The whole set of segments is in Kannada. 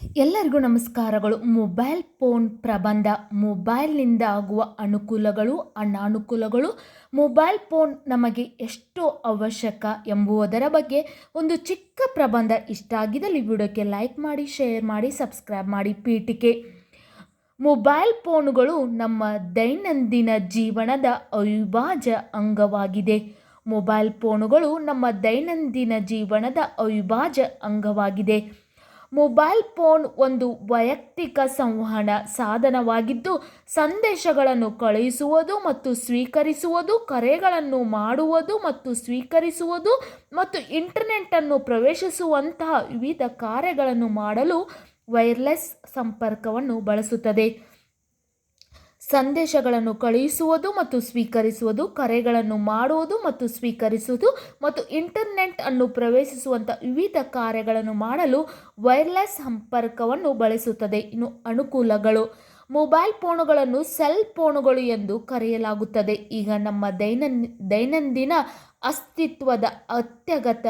ಎಲ್ಲರಿಗೂ ನಮಸ್ಕಾರಗಳು. ಮೊಬೈಲ್ ಫೋನ್ ಪ್ರಬಂಧ, ಮೊಬೈಲ್ನಿಂದ ಆಗುವ ಅನುಕೂಲಗಳು, ಅನಾನುಕೂಲಗಳು. ಮೊಬೈಲ್ ಫೋನ್ ನಮಗೆ ಎಷ್ಟು ಅವಶ್ಯಕ ಎಂಬುವುದರ ಬಗ್ಗೆ ಒಂದು ಚಿಕ್ಕ ಪ್ರಬಂಧ ಇಷ್ಟ ಆಗಿದ್ದಲ್ಲಿ ವಿಡಿಯೋಕ್ಕೆ ಲೈಕ್ ಮಾಡಿ, ಶೇರ್ ಮಾಡಿ, ಸಬ್ಸ್ಕ್ರೈಬ್ ಮಾಡಿ, ಪೀಠಿಕೆ. ಮೊಬೈಲ್ ಫೋನುಗಳು ನಮ್ಮ ದೈನಂದಿನ ಜೀವನದ ಅವಿಭಾಜ್ಯ ಅಂಗವಾಗಿದೆ. ಮೊಬೈಲ್ ಫೋನುಗಳು ನಮ್ಮ ದೈನಂದಿನ ಜೀವನದ ಅವಿಭಾಜ್ಯ ಅಂಗವಾಗಿದೆ. ಮೊಬೈಲ್ ಫೋನ್ ಒಂದು ವೈಯಕ್ತಿಕ ಸಂವಹನ ಸಾಧನವಾಗಿದ್ದು, ಸಂದೇಶಗಳನ್ನು ಕಳುಹಿಸುವುದು ಮತ್ತು ಸ್ವೀಕರಿಸುವುದು, ಕರೆಗಳನ್ನು ಮಾಡುವುದು ಮತ್ತು ಸ್ವೀಕರಿಸುವುದು ಮತ್ತು ಇಂಟರ್ನೆಟ್ಟನ್ನು ಪ್ರವೇಶಿಸುವಂತಹ ವಿವಿಧ ಕಾರ್ಯಗಳನ್ನು ಮಾಡಲು ವೈರ್ಲೆಸ್ ಸಂಪರ್ಕವನ್ನು ಬಳಸುತ್ತದೆ. ಸಂದೇಶಗಳನ್ನು ಕಳುಹಿಸುವುದು ಮತ್ತು ಸ್ವೀಕರಿಸುವುದು, ಕರೆಗಳನ್ನು ಮಾಡುವುದು ಮತ್ತು ಸ್ವೀಕರಿಸುವುದು ಮತ್ತು ಇಂಟರ್ನೆಟ್ ಅನ್ನು ಪ್ರವೇಶಿಸುವಂಥ ವಿವಿಧ ಕಾರ್ಯಗಳನ್ನು ಮಾಡಲು ವೈರ್ಲೆಸ್ ಸಂಪರ್ಕವನ್ನು ಬಳಸುತ್ತದೆ. ಇನ್ನು ಅನುಕೂಲಗಳು. ಮೊಬೈಲ್ ಫೋನುಗಳನ್ನು ಸೆಲ್ ಫೋನುಗಳು ಎಂದು ಕರೆಯಲಾಗುತ್ತದೆ. ಈಗ ನಮ್ಮ ದೈನನ್, ದೈನಂದಿನ ಅಸ್ತಿತ್ವದ ಅತ್ಯಗತ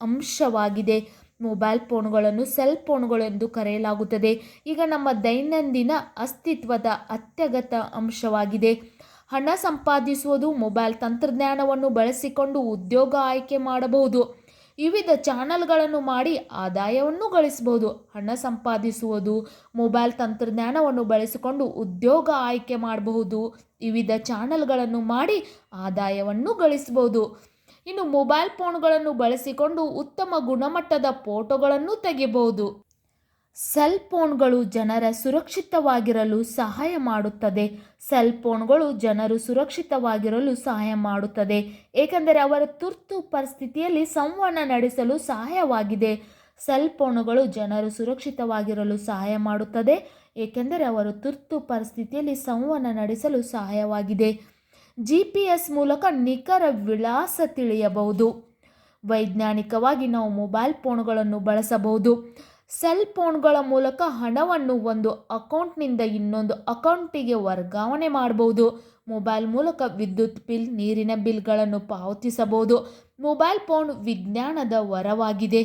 ಅಂಶವಾಗಿದೆ. ಮೊಬೈಲ್ ಫೋನ್ಗಳನ್ನು ಸೆಲ್ ಫೋನುಗಳು ಎಂದು ಕರೆಯಲಾಗುತ್ತದೆ. ಈಗ ನಮ್ಮ ದೈನಂದಿನ ಅಸ್ತಿತ್ವದ ಅತ್ಯಗತ ಅಂಶವಾಗಿದೆ. ಹಣ ಸಂಪಾದಿಸುವುದು, ಮೊಬೈಲ್ ತಂತ್ರಜ್ಞಾನವನ್ನು ಬಳಸಿಕೊಂಡು ಉದ್ಯೋಗ ಆಯ್ಕೆ ಮಾಡಬಹುದು. ವಿವಿಧ ಚಾನಲ್ಗಳನ್ನು ಮಾಡಿ ಆದಾಯವನ್ನು ಗಳಿಸಬಹುದು. ಹಣ ಸಂಪಾದಿಸುವುದು, ಮೊಬೈಲ್ ತಂತ್ರಜ್ಞಾನವನ್ನು ಬಳಸಿಕೊಂಡು ಉದ್ಯೋಗ ಆಯ್ಕೆ ಮಾಡಬಹುದು. ವಿವಿಧ ಚಾನಲ್ಗಳನ್ನು ಮಾಡಿ ಆದಾಯವನ್ನು ಗಳಿಸಬಹುದು. ಇನ್ನು ಮೊಬೈಲ್ ಫೋನ್ಗಳನ್ನು ಬಳಸಿಕೊಂಡು ಉತ್ತಮ ಗುಣಮಟ್ಟದ ಫೋಟೋಗಳನ್ನು ತೆಗೆಯಬಹುದು. ಸೆಲ್ ಫೋನ್ಗಳು ಜನರ ಸುರಕ್ಷಿತವಾಗಿರಲು ಸಹಾಯ ಮಾಡುತ್ತದೆ. ಸೆಲ್ ಫೋನ್ಗಳು ಜನರು ಸುರಕ್ಷಿತವಾಗಿರಲು ಸಹಾಯ ಮಾಡುತ್ತದೆ. ಏಕೆಂದರೆ ಅವರ ತುರ್ತು ಪರಿಸ್ಥಿತಿಯಲ್ಲಿ ಸಂವಹನ ನಡೆಸಲು ಸಹಾಯವಾಗಿದೆ. ಸೆಲ್ ಫೋನುಗಳು ಜನರು ಸುರಕ್ಷಿತವಾಗಿರಲು ಸಹಾಯ ಮಾಡುತ್ತದೆ. ಏಕೆಂದರೆ ಅವರು ತುರ್ತು ಪರಿಸ್ಥಿತಿಯಲ್ಲಿ ಸಂವಹನ ನಡೆಸಲು ಸಹಾಯವಾಗಿದೆ. ಜಿ ಪಿ ಎಸ್ ಮೂಲಕ ನಿಖರ ವಿಳಾಸ ತಿಳಿಯಬಹುದು. ವೈಜ್ಞಾನಿಕವಾಗಿ ನಾವು ಮೊಬೈಲ್ ಫೋನ್ಗಳನ್ನು ಬಳಸಬಹುದು. ಸೆಲ್ ಫೋನ್ಗಳ ಮೂಲಕ ಹಣವನ್ನು ಒಂದು ಅಕೌಂಟ್ನಿಂದ ಇನ್ನೊಂದು ಅಕೌಂಟಿಗೆ ವರ್ಗಾವಣೆ ಮಾಡಬಹುದು. ಮೊಬೈಲ್ ಮೂಲಕ ವಿದ್ಯುತ್ ಬಿಲ್, ನೀರಿನ ಬಿಲ್ಗಳನ್ನು ಪಾವತಿಸಬಹುದು. ಮೊಬೈಲ್ ಫೋನ್ ವಿಜ್ಞಾನದ ವರವಾಗಿದೆ.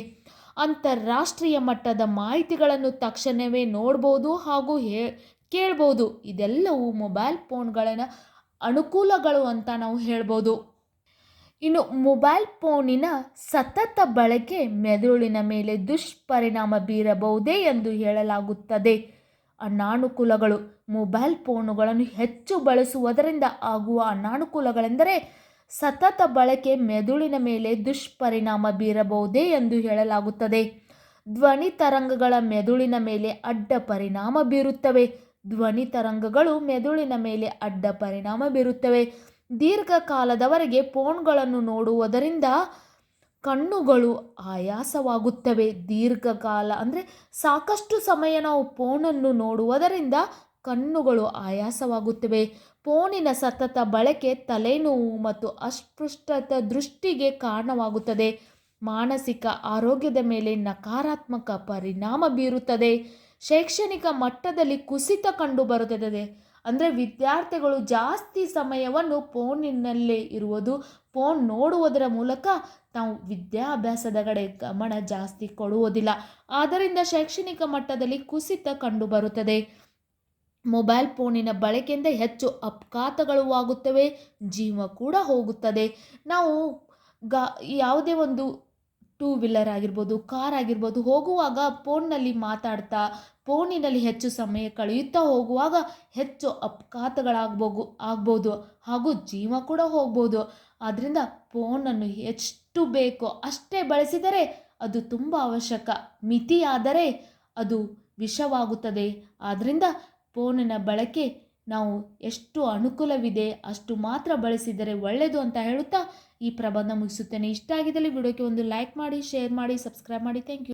ಅಂತಾರಾಷ್ಟ್ರೀಯ ಮಟ್ಟದ ಮಾಹಿತಿಗಳನ್ನು ತಕ್ಷಣವೇ ನೋಡ್ಬೋದು ಹಾಗೂ ಹೇ ಕೇಳ್ಬೋದು. ಇದೆಲ್ಲವೂ ಮೊಬೈಲ್ ಫೋನ್ಗಳನ್ನು ಅನುಕೂಲಗಳು ಅಂತ ನಾವು ಹೇಳ್ಬೋದು. ಇನ್ನು ಮೊಬೈಲ್ ಫೋನಿನ ಸತತ ಬಳಕೆ ಮೆದುಳಿನ ಮೇಲೆ ದುಷ್ಪರಿಣಾಮ ಬೀರಬಹುದೇ ಎಂದು ಹೇಳಲಾಗುತ್ತದೆ. ಅನಾನುಕೂಲಗಳು ಮೊಬೈಲ್ ಫೋನುಗಳನ್ನು ಹೆಚ್ಚು ಬಳಸುವುದರಿಂದ ಆಗುವ ಅನಾನುಕೂಲಗಳೆಂದರೆ ಸತತ ಬಳಕೆ ಮೆದುಳಿನ ಮೇಲೆ ದುಷ್ಪರಿಣಾಮ ಬೀರಬಹುದೇ ಎಂದು ಹೇಳಲಾಗುತ್ತದೆ. ಧ್ವನಿ ತರಂಗಗಳ ಮೆದುಳಿನ ಮೇಲೆ ಅಡ್ಡ ಪರಿಣಾಮ ಬೀರುತ್ತವೆ. ಧ್ವನಿ ತರಂಗಗಳು ಮೆದುಳಿನ ಮೇಲೆ ಅಡ್ಡ ಪರಿಣಾಮ ಬೀರುತ್ತವೆ. ದೀರ್ಘಕಾಲದವರೆಗೆ ಫೋನ್ಗಳನ್ನು ನೋಡುವುದರಿಂದ ಕಣ್ಣುಗಳು ಆಯಾಸವಾಗುತ್ತವೆ. ದೀರ್ಘಕಾಲ ಅಂದರೆ ಸಾಕಷ್ಟು ಸಮಯ ನಾವು ಫೋನನ್ನು ನೋಡುವುದರಿಂದ ಕಣ್ಣುಗಳು ಆಯಾಸವಾಗುತ್ತವೆ. ಫೋನಿನ ಸತತ ಬಳಕೆ ತಲೆನೋವು ಮತ್ತು ಅಸ್ಪೃಷ್ಟತ ದೃಷ್ಟಿಗೆ ಕಾರಣವಾಗುತ್ತದೆ. ಮಾನಸಿಕ ಆರೋಗ್ಯದ ಮೇಲೆ ನಕಾರಾತ್ಮಕ ಪರಿಣಾಮ ಬೀರುತ್ತದೆ. ಶೈಕ್ಷಣಿಕ ಮಟ್ಟದಲ್ಲಿ ಕುಸಿತ ಕಂಡುಬರುತ್ತದೆ. ಅಂದರೆ ವಿದ್ಯಾರ್ಥಿಗಳು ಜಾಸ್ತಿ ಸಮಯವನ್ನು ಫೋನಿನಲ್ಲೇ ಇರುವುದು, ಫೋನ್ ನೋಡುವುದರ ಮೂಲಕ ತಾವು ವಿದ್ಯಾಭ್ಯಾಸದ ಕಡೆ ಗಮನ ಜಾಸ್ತಿ ಕೊಡುವುದಿಲ್ಲ. ಆದ್ದರಿಂದ ಶೈಕ್ಷಣಿಕ ಮಟ್ಟದಲ್ಲಿ ಕುಸಿತ ಕಂಡುಬರುತ್ತದೆ. ಮೊಬೈಲ್ ಫೋನಿನ ಬಳಕೆಯಿಂದ ಹೆಚ್ಚು ಅಪಘಾತಗಳು ಆಗುತ್ತವೆ, ಜೀವ ಕೂಡ ಹೋಗುತ್ತದೆ. ನಾವು ಗ, ಯಾವುದೇ ಒಂದು ಟೂ ವೀಲರ್ ಆಗಿರ್ಬೋದು, ಕಾರ್ ಆಗಿರ್ಬೋದು, ಹೋಗುವಾಗ ಫೋನ್ನಲ್ಲಿ ಮಾತಾಡ್ತಾ, ಫೋನಿನಲ್ಲಿ ಹೆಚ್ಚು ಸಮಯ ಕಳೆಯುತ್ತಾ ಹೋಗುವಾಗ ಹೆಚ್ಚು ಅಪಘಾತಗಳಾಗ್ಬೋಗು ಆಗ್ಬೋದು ಹಾಗೂ ಜೀವ ಕೂಡ ಹೋಗ್ಬೋದು. ಆದ್ದರಿಂದ ಫೋನನ್ನು ಎಷ್ಟು ಬೇಕೋ ಅಷ್ಟೇ ಬಳಸಿದರೆ ಅದು ತುಂಬ ಅವಶ್ಯಕ. ಮಿತಿಯಾದರೆ ಅದು ವಿಷವಾಗುತ್ತದೆ. ಆದ್ದರಿಂದ ಫೋನಿನ ಬಳಕೆ ನಾವು ಎಷ್ಟು ಅನುಕೂಲವಿದೆ ಅಷ್ಟು ಮಾತ್ರ ಬಳಸಿದರೆ ಒಳ್ಳೆಯದು ಅಂತ ಹೇಳುತ್ತಾ ಈ ಪ್ರಬಂಧ ಮುಗಿಸುತ್ತೇನೆ. ಇಷ್ಟ ಆಗಿದ್ದಲ್ಲಿ ವಿಡಿಯೋಕ್ಕೆ ಒಂದು ಲೈಕ್ ಮಾಡಿ ಶೇರ್ ಮಾಡಿ ಸಬ್ಸ್ಕ್ರೈಬ್ ಮಾಡಿ. Thank you